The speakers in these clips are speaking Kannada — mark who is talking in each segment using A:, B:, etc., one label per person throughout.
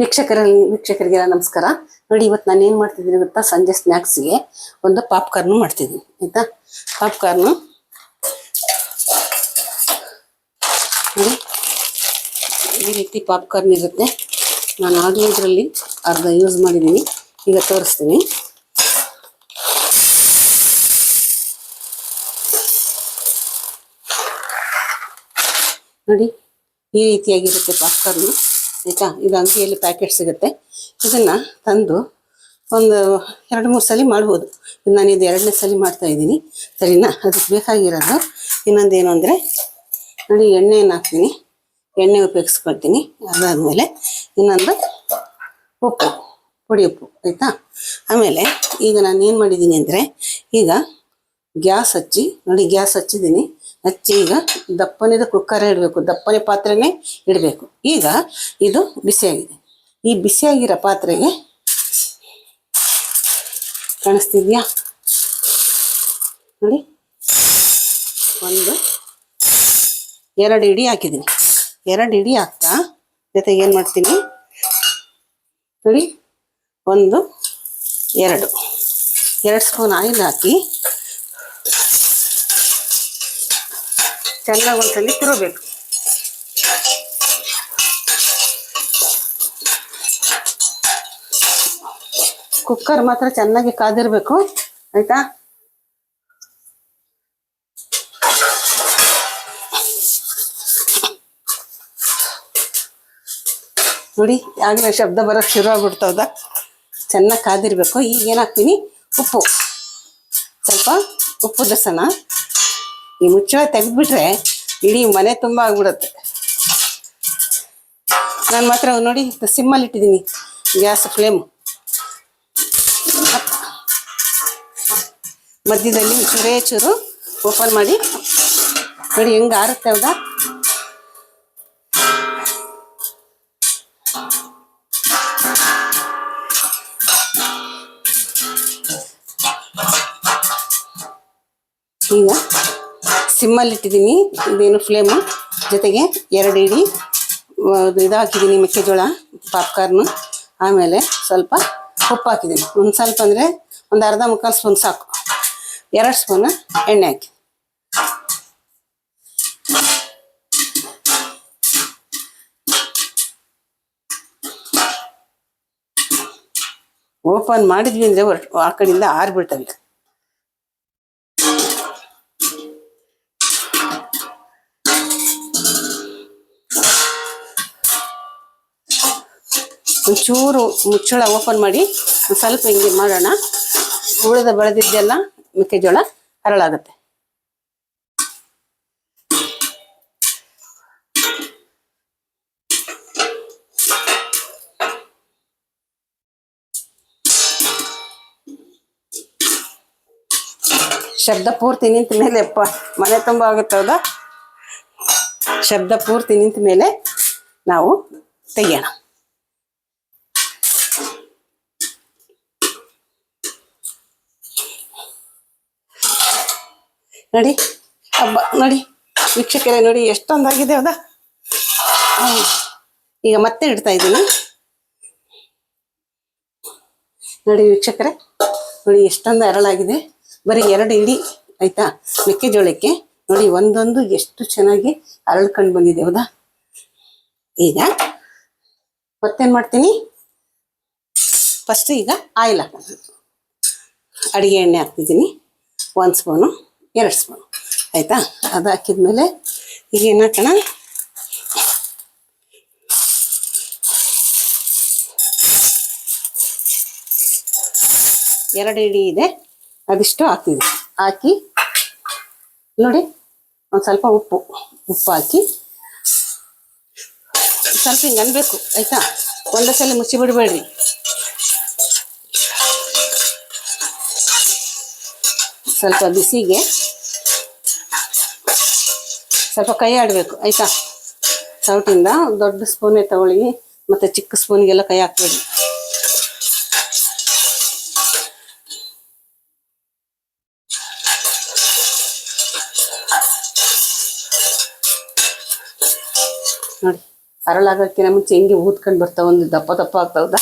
A: ವೀಕ್ಷಕರಲ್ಲಿ ವೀಕ್ಷಕರಿಗೆಲ್ಲ ನಮಸ್ಕಾರ. ನೋಡಿ, ಇವತ್ತು ನಾನು ಏನು ಮಾಡ್ತಿದ್ದೀನಿ ಗೊತ್ತಾ? ಸಂಜೆ ಸ್ನ್ಯಾಕ್ಸ್ಗೆ ಒಂದು ಪಾಪ್ಕಾರ್ನು ಮಾಡ್ತಿದ್ದೀನಿ, ಆಯಿತಾ? ಪಾಪ್ಕಾರ್ನು ನೋಡಿ, ಈ ರೀತಿ ಪಾಪ್ಕಾರ್ನ್ ಇರುತ್ತೆ. ನಾನು ಆಗಲೇ ಇದರಲ್ಲಿ ಅರ್ಧ ಯೂಸ್ ಮಾಡಿದ್ದೀನಿ. ಈಗ ತೋರಿಸ್ತೀನಿ. ನೋಡಿ, ಈ ರೀತಿಯಾಗಿರುತ್ತೆ ಪಾಪ್ಕಾರ್ನ್ ಆಯ್ತಾ? ಇದು ಅಂಗಡಿಯಲ್ಲಿ ಪ್ಯಾಕೆಟ್ ಸಿಗುತ್ತೆ. ಇದನ್ನ ತಂದು ಒಂದು ಎರಡು ಮೂರು ಸಲ ಮಾಡ್ಬೋದು. ನಾನು ಇದು ಎರಡನೇ ಸಲ ಮಾಡ್ತಾ ಇದ್ದೀನಿ. ಸರಿನಾ? ಅದಕ್ಕೆ ಬೇಕಾಗಿರೋದು ಇನ್ನೊಂದೇನು ಅಂದರೆ ನೋಡಿ, ಎಣ್ಣೆಯನ್ನು ಹಾಕ್ತೀನಿ. ಎಣ್ಣೆ ಉಪಯೋಗಿಸ್ಕೊಳ್ತೀನಿ. ಅದಾದಮೇಲೆ ಇನ್ನೊಂದು ಉಪ್ಪು, ಪುಡಿ ಉಪ್ಪು, ಆಯಿತಾ? ಆಮೇಲೆ ಈಗ ನಾನು ಏನು ಮಾಡಿದ್ದೀನಿ ಅಂದರೆ ಈಗ ಗ್ಯಾಸ್ ಹಚ್ಚಿ, ನೋಡಿ, ಗ್ಯಾಸ್ ಹಚ್ಚಿದ್ದೀನಿ. ಹಚ್ಚಿ ಈಗ ದಪ್ಪನಿದ ಕುಕ್ಕರ್ ಇಡಬೇಕು. ದಪ್ಪನೆ ಪಾತ್ರೆನೇ ಇಡಬೇಕು. ಈಗ ಇದು ಬಿಸಿಯಾಗಿದೆ. ಈ ಬಿಸಿಯಾಗಿರೋ ಪಾತ್ರೆಗೆ ಕಾಣಿಸ್ತಿದ್ಯಾ? ನೋಡಿ. ಒಂದು, ಎರಡು ಇಡಿ ಹಾಕಿದ್ದೀನಿ. ಎರಡು ಇಡಿ ಹಾಕ್ತಾ ಜೊತೆಗೆ ಏನು ಮಾಡ್ತೀನಿ? ನೋಡಿ. ಒಂದು, ಎರಡು. ಎರಡು ಸ್ಪೂನ್ ಆಯಿಲ್ ಹಾಕಿ ಚೆನ್ನಾಗಿ ಒಂದ್ಸಲಿ ತಿರುಗಬೇಕು. ಕುಕ್ಕರ್ ಮಾತ್ರ ಚೆನ್ನಾಗಿ ಕಾದಿರಬೇಕು, ಆಯ್ತಾ? ನೋಡಿ ಆಗಲೇ ಶಬ್ದ ಬರೋಕ್ಕೆ ಶುರು ಆಗ್ಬಿಡ್ತವ್ದ ಚೆನ್ನಾಗಿ ಕಾದಿರಬೇಕು. ಈಗ ಏನಾಗ್ತೀನಿ ಉಪ್ಪು. ಸ್ವಲ್ಪ ಉಪ್ಪು ದಸನ ಈ ಮುಚ್ಚಳ ತೆಗೆದ್ಬಿಟ್ರೆ ಇಡೀ ಮನೆ ತುಂಬ ಆಗ್ಬಿಡುತ್ತೆ. ನಾನು ಮಾತ್ರ ನೋಡಿ ಸಿಮ್ಮಲ್ಲಿ ಇಟ್ಟಿದ್ದೀನಿ, ಗ್ಯಾಸ್ ಫ್ಲೇಮು. ಮಧ್ಯದಲ್ಲಿ ಚೂರೇ ಚೂರು ಓಪನ್ ಮಾಡಿ, ನೋಡಿ ಹೆಂಗೆ ಆರುತ್ತೆ ಹೌದಾ? ಈಗ ಸಿಮ್ಮಲ್ಲಿ ಇಟ್ಟಿದ್ದೀನಿ. ಇದೇನು ಫ್ಲೇಮು ಜೊತೆಗೆ ಎರಡು ಇಡಿ ಇದು ಹಾಕಿದ್ದೀನಿ ಮೆಕ್ಕೆಜೋಳ ಪಾಪ್ಕಾರ್ನು ಆಮೇಲೆ ಸ್ವಲ್ಪ ಉಪ್ಪು ಹಾಕಿದ್ದೀನಿ. ಒಂದು ಸ್ವಲ್ಪ ಅಂದರೆ ಒಂದು ಅರ್ಧ ಮುಕ್ಕಾಲು ಸ್ಪೂನ್ ಸಾಕು. ಎರಡು ಸ್ಪೂನ್ ಎಣ್ಣೆ ಹಾಕಿ. ಓಪನ್ ಮಾಡಿದ್ವಿ ಅಂದರೆ ಆ ಕಡೆಯಿಂದ ಆರ್ಬಿಡ್ತವೆ ಒಂಚೂರು ಮುಚ್ಚಳ ಓಪನ್ ಮಾಡಿ ಸ್ವಲ್ಪ ಹಿಂಗೆ ಮಾಡೋಣ. ಉಳಿದ ಬೆಳೆದಿದ್ದೆಲ್ಲ ಮೆಕ್ಕೆಜೋಳ ಹರಳಾಗುತ್ತೆ. ಶಬ್ದ ಪೂರ್ತಿ ನಿಂತ ಮೇಲೆ ಅಪ್ಪ, ಮನೆ ತುಂಬ ಆಗುತ್ತೆ ಹೌದಾ? ಶಬ್ದ ಪೂರ್ತಿ ನಿಂತ ಮೇಲೆ ನಾವು ತೆಗಿಯೋಣ. ನೋಡಿ. ಹಬ್ಬ ನೋಡಿ. ವೀಕ್ಷಕರೇ, ನೋಡಿ, ಎಷ್ಟೊಂದಾಗಿದೆ ಹೌದಾ. ಈಗ ಮತ್ತೆ ಇಡ್ತಾ ಇದ್ದೀನಿ. ನೋಡಿ ವೀಕ್ಷಕರೇ, ನೋಡಿ, ಎಷ್ಟೊಂದು ಅರಳಾಗಿದೆ. ಬರೀ ಎರಡು ಇಡಿ, ಆಯ್ತಾ? ಮೆಕ್ಕೆಜೋಳಕ್ಕೆ, ನೋಡಿ, ಒಂದೊಂದು ಎಷ್ಟು ಚೆನ್ನಾಗಿ ಅರಳ್ಕೊಂಡು ಬಂದಿದೆ, ಹೌದಾ? ಈಗ ಮತ್ತೇನು ಮಾಡ್ತೀನಿ? ಫಸ್ಟ್ ಈಗ ಆಯಿಲ್ ಹಾಕೋದು ಅಡುಗೆ ಎಣ್ಣೆ ಹಾಕ್ತಿದ್ದೀನಿ. ಒಂದು ಸ್ಪೂನು ಎರಡು ಸ್ಪೂನ್ ಆಯಿತಾ? ಅದು ಹಾಕಿದ್ಮೇಲೆ ಈಗ ಏನು ಹಾಕೋಣ ಎರಡು ಇಡಿ ಇದೆ. ಅದಿಷ್ಟು ಹಾಕಿದ್ವಿ ಹಾಕಿ, ನೋಡಿ, ಒಂದು ಸ್ವಲ್ಪ ಉಪ್ಪು ಉಪ್ಪು ಹಾಕಿ. ಸ್ವಲ್ಪ ಹಿಂಗೆ ಅನ್ಬೇಕು, ಆಯಿತಾ? ಒಂದೇ ಸಲ ಮುಚ್ಚಿ ಬಿಡಬೇಡ್ರಿ ಸ್ವಲ್ಪ ಬಿಸಿಗೆ ಸ್ವಲ್ಪ ಕೈ ಆಡಬೇಕು ಆಯಿತಾ? ಸೌಟಿಂದ ದೊಡ್ಡ ಸ್ಪೂನೇ ತಗೊಳ್ಳಿ, ಮತ್ತು ಚಿಕ್ಕ ಸ್ಪೂನ್ಗೆಲ್ಲ ಕೈ ಹಾಕ್ಬೇಡಿ. ನೋಡಿ, ಅರಳಾಗೋಕ್ಕಿಂತ ಮುಂಚೆ ಹೆಂಗೆ ಊದ್ಕೊಂಡು ಬರ್ತಾವೆ ಒಂದು ದಪ್ಪ ದಪ್ಪ ಆಗ್ತಾವ್ದಾ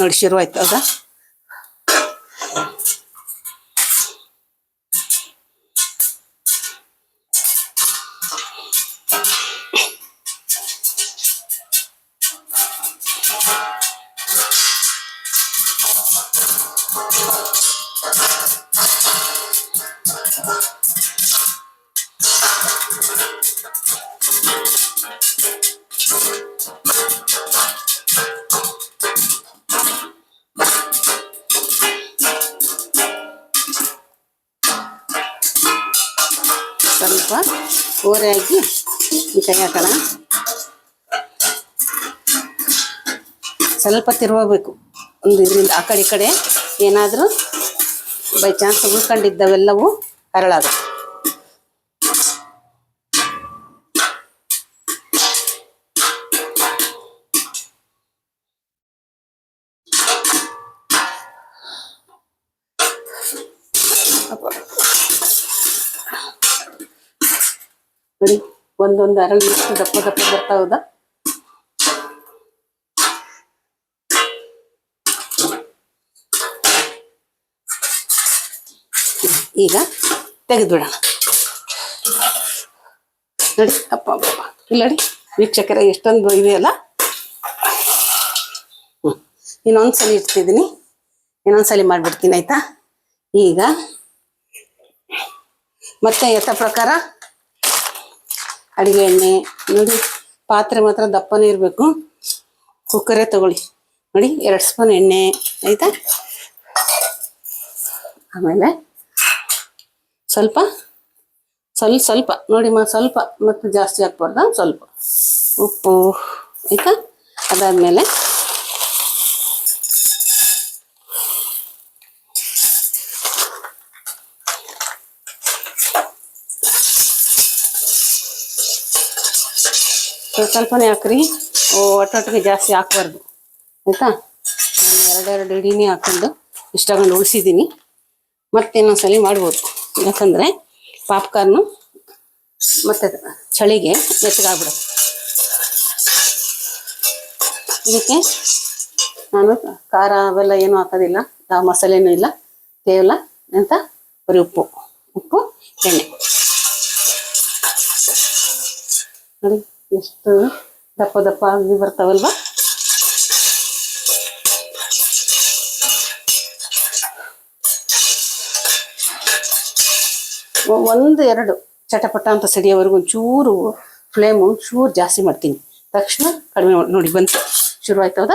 A: ನೋಡಿ ಶುರು ಆಯ್ತದ ಸ್ವಲ್ಪ ಓರೆ ಹಾಕಿ ಈ ಕೈ ಹಾಕೋಣ ಸ್ವಲ್ಪ ತಿರುವಬೇಕು ಒಂದು ಇದರಿಂದ ಆ ಕಡೆ ಈ ಕಡೆ ಏನಾದರೂ ಬೈ ಚಾನ್ಸ್ ಉಳ್ಕೊಂಡಿದ್ದವೆಲ್ಲವೂ ಹರಳಾಗ ಒಂದೊಂದು ಅರಳಿ ದಪ್ಪ ದಪ್ಪ ಬರ್ತಾವದ ಈಗ ತೆಗೆದ್ಬಿಡೋಣ. ನೋಡಿ, ಅಪ್ಪ ಅಪ್ಪ. ಇಲ್ಲ ನೋಡಿ ವೀಕ್ಷಕರ, ಎಷ್ಟೊಂದು ಇದೆಯಲ್ಲ ಹ್ಞೂ ಇನ್ನೊಂದ್ಸಲಿ ಇಡ್ತಿದ್ದೀನಿ. ಇನ್ನೊಂದ್ಸಲಿ ಮಾಡಿಬಿಡ್ತೀನಿ, ಆಯ್ತಾ? ಈಗ ಮತ್ತೆ ಎತ್ತ ಪ್ರಕಾರ ಅಡುಗೆ ಎಣ್ಣೆ, ನೋಡಿ, ಪಾತ್ರೆ ಮಾತ್ರ ದಪ್ಪನೇ ಇರಬೇಕು. ಕುಕ್ಕರೇ ತಗೊಳ್ಳಿ. ನೋಡಿ, ಎರಡು ಸ್ಪೂನ್ ಎಣ್ಣೆ, ಆಯ್ತಾ? ಆಮೇಲೆ ಸ್ವಲ್ಪ ಸ್ವಲ್ಪ ಸ್ವಲ್ಪ, ನೋಡಿ ಮಾ, ಸ್ವಲ್ಪ ಮತ್ತೆ ಜಾಸ್ತಿ ಹಾಕ್ಬಾರ್ದ? ಸ್ವಲ್ಪ. ಉಪ್ಪು, ಆಯಿತಾ? ಅದಾದಮೇಲೆ ಸ್ವಲ್ಪ ಸ್ವಲ್ಪನೇ ಹಾಕ್ರಿ. ಓ ಒಟ್ಟೊಟ್ಟಿಗೆ ಜಾಸ್ತಿ ಹಾಕ್ಬಾರ್ದು. ಆಯಿತಾ? ನಾನು ಎರಡೆರಡು ಇಡೀನೇ ಹಾಕೊಂಡು ಇಷ್ಟಗೊಂಡು ಉಳಿಸಿದ್ದೀನಿ. ಮತ್ತೆ ಇನ್ನೊಂದ್ಸಲಿ ಮಾಡ್ಬೋದು. ಯಾಕಂದರೆ ಪಾಪ್ಕಾರ್ನು ಮತ್ತೆ ಚಳಿಗೆ ಮೆತ್ತಗಾಗ್ಬಿಡುತ್ತೆ. ಇದಕ್ಕೆ ನಾನು ಖಾರ ಅವೆಲ್ಲ ಏನೂ ಹಾಕೋದಿಲ್ಲ. ಯಾವ ಮಸಾಲೆನೂ ಇಲ್ಲ. ಕೇವಲ ಎಂತ ಬರೀ ಉಪ್ಪು. ಉಪ್ಪು, ಎಣ್ಣೆ. ನೋಡಿ, ಎಷ್ಟು ದಪ್ಪ ದಪ್ಪ ಆಗಿ ಬರ್ತಾವಲ್ವಾ? ಒಂದು ಎರಡು ಚಟಪಟ ಅಂತ ಸಿಡಿಯೋವರೆಗೂ ಒಂಚೂರು ಫ್ಲೇಮ್ ಒಂಚೂರು ಜಾಸ್ತಿ ಮಾಡ್ತೀನಿ. ತಕ್ಷಣ ಕಡಿಮೆ ನೋಡಿ ಬಂತು. ಶುರು ಆಯ್ತದ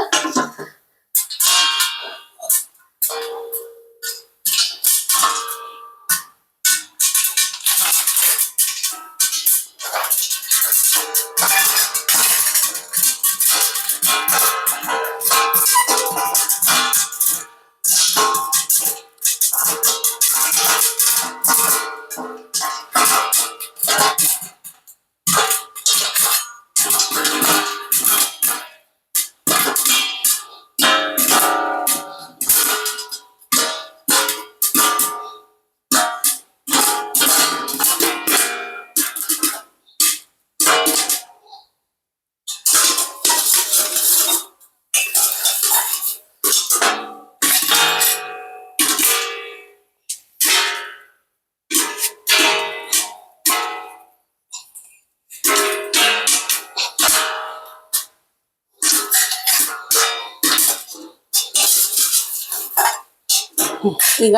A: ಈಗ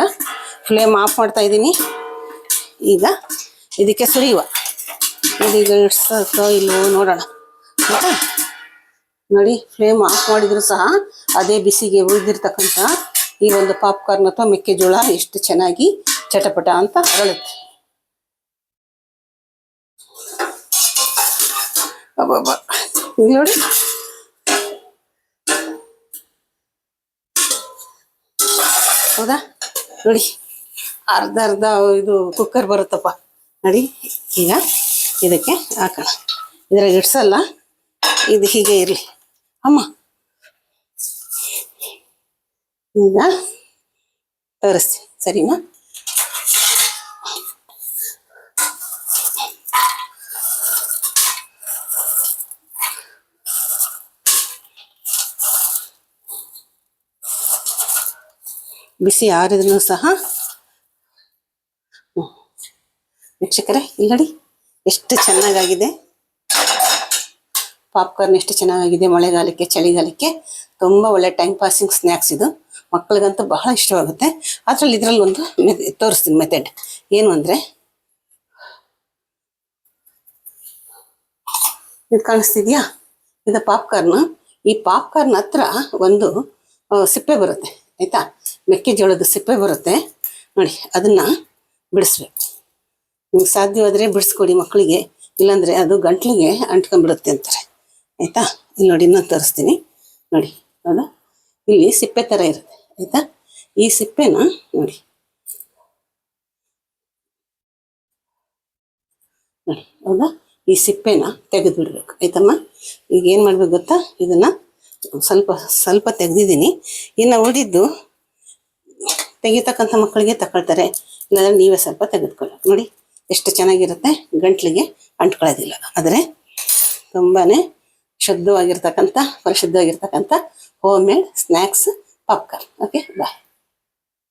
A: ಫ್ಲೇಮ್ ಆಫ್ ಮಾಡ್ತಾ ಇದ್ದೀನಿ. ಈಗ ಇದಕ್ಕೆ ಸುರಿಯುವ. ಇದೀಗ ಇಡ್ಸೋ ಇಲ್ವೋ ನೋಡೋಣ. ನೋಡಿ ಫ್ಲೇಮ್ ಆಫ್ ಮಾಡಿದ್ರು ಸಹ ಅದೇ ಬಿಸಿಗೆ ಉಳಿದಿರ್ತಕ್ಕಂಥ ಈ ಒಂದು ಪಾಪ್ಕಾರ್ನ್ ಅಥವಾ ಮೆಕ್ಕೆಜೋಳ ಎಷ್ಟು ಚೆನ್ನಾಗಿ ಚಟಪಟ ಅಂತ ಅರಳುತ್ತೆ. ನೋಡಿ. ಹೌದಾ? ನೋಡಿ, ಅರ್ಧ ಅರ್ಧ ಇದು ಕುಕ್ಕರ್ ಬರುತ್ತಪ್ಪ. ನೋಡಿ, ಈಗ ಇದಕ್ಕೆ ಹಾಕೋಣ. ಇದ್ರಾಗ ಇಡ್ಸಲ್ಲ. ಇದು ಹೀಗೆ ಇರಲಿ. ಅಮ್ಮ. ಈಗ ತೋರಿಸ್ತೀನಿ. ಸರಿನಾ? ಬಿಸಿ ಆರಿದ್ರು ಸಹ. ವೀಕ್ಷಕರೇ ಇಲ್ಲಿ ನೋಡಿ ಎಷ್ಟು ಚೆನ್ನಾಗಾಗಿದೆ. ಪಾಪ್ಕಾರ್ನ್ ಎಷ್ಟು ಚೆನ್ನಾಗಿದೆ ಮಳೆಗಾಲಕ್ಕೆ, ಚಳಿಗಾಲಕ್ಕೆ. ತುಂಬ ಒಳ್ಳೆ ಟೈಮ್ ಪಾಸಿಂಗ್ ಸ್ನ್ಯಾಕ್ಸ್ ಇದು. ಮಕ್ಕಳಿಗಂತೂ ಬಹಳ ಇಷ್ಟವಾಗುತ್ತೆ. ಅದರಲ್ಲಿ ಇದರಲ್ಲಿ ಒಂದು ತೋರಿಸ್ತೀನಿ ಮೆಥಡ್ ಏನು ಅಂದರೆ? ಇದು ಕಾಣಿಸ್ತಿದ್ಯಾ? ಇದು ಪಾಪ್ಕಾರ್ನ್. ಈ ಪಾಪ್ಕಾರ್ನ್ ಹತ್ರ ಒಂದು ಸಿಪ್ಪೆ ಬರುತ್ತೆ, ಆಯ್ತಾ? ಮೆಕ್ಕೆಜೋಳದ ಸಿಪ್ಪೆ ಬರುತ್ತೆ. ನೋಡಿ, ಅದನ್ನ ಬಿಡಿಸ್ಬೇಕು. ನಿಮ್ಗೆ ಸಾಧ್ಯವಾದರೆ ಬಿಡಿಸ್ಕೊಡಿ ಮಕ್ಕಳಿಗೆ, ಇಲ್ಲಾಂದರೆ ಅದು ಗಂಟ್ಲಿಗೆ ಅಂಟ್ಕೊಂಡ್ಬಿಡುತ್ತೆ ಅಂತಾರೆ. ಆಯಿತಾ? ಇಲ್ಲಿ ನೋಡಿ, ಇನ್ನೊಂದು ತೋರಿಸ್ತೀನಿ. ನೋಡಿ, ಅದು ಇಲ್ಲಿ ಸಿಪ್ಪೆ ಥರ ಇರುತ್ತೆ. ಆಯಿತಾ? ಈ ಸಿಪ್ಪೆನ ನೋಡಿ. ನೋಡಿ, ಹೌದಾ? ಈ ಸಿಪ್ಪೆನ ತೆಗೆದು ಬಿಡ್ಬೇಕು ಆಯ್ತಮ್ಮ? ಈಗ ಏನು ಮಾಡ್ಬೇಕು ಗೊತ್ತಾ? ಇದನ್ನ ಸ್ವಲ್ಪ ಸ್ವಲ್ಪ ತೆಗೆದಿದ್ದೀನಿ. ಇನ್ನು ಉಳಿದಿದ್ದು ತೆಗಿತಕ್ಕಂಥ ಮಕ್ಕಳಿಗೆ ತಗೊಳ್ತಾರೆ ಇಲ್ಲಾಂದ್ರೆ ನೀವೇ ಸ್ವಲ್ಪ ತೆಗೆದುಕೊಳ್ಳಿ ನೋಡಿ, ಎಷ್ಟು ಚೆನ್ನಾಗಿರುತ್ತೆ. ಗಂಟ್ಲಿಗೆ ಅಂಟ್ಕೊಳ್ಳೋದಿಲ್ಲ. ಆದರೆ ತುಂಬಾ ಶುದ್ಧವಾಗಿರ್ತಕ್ಕಂಥ, ಪರಿಶುದ್ಧವಾಗಿರ್ತಕ್ಕಂಥ home made snacks popcorn okay bye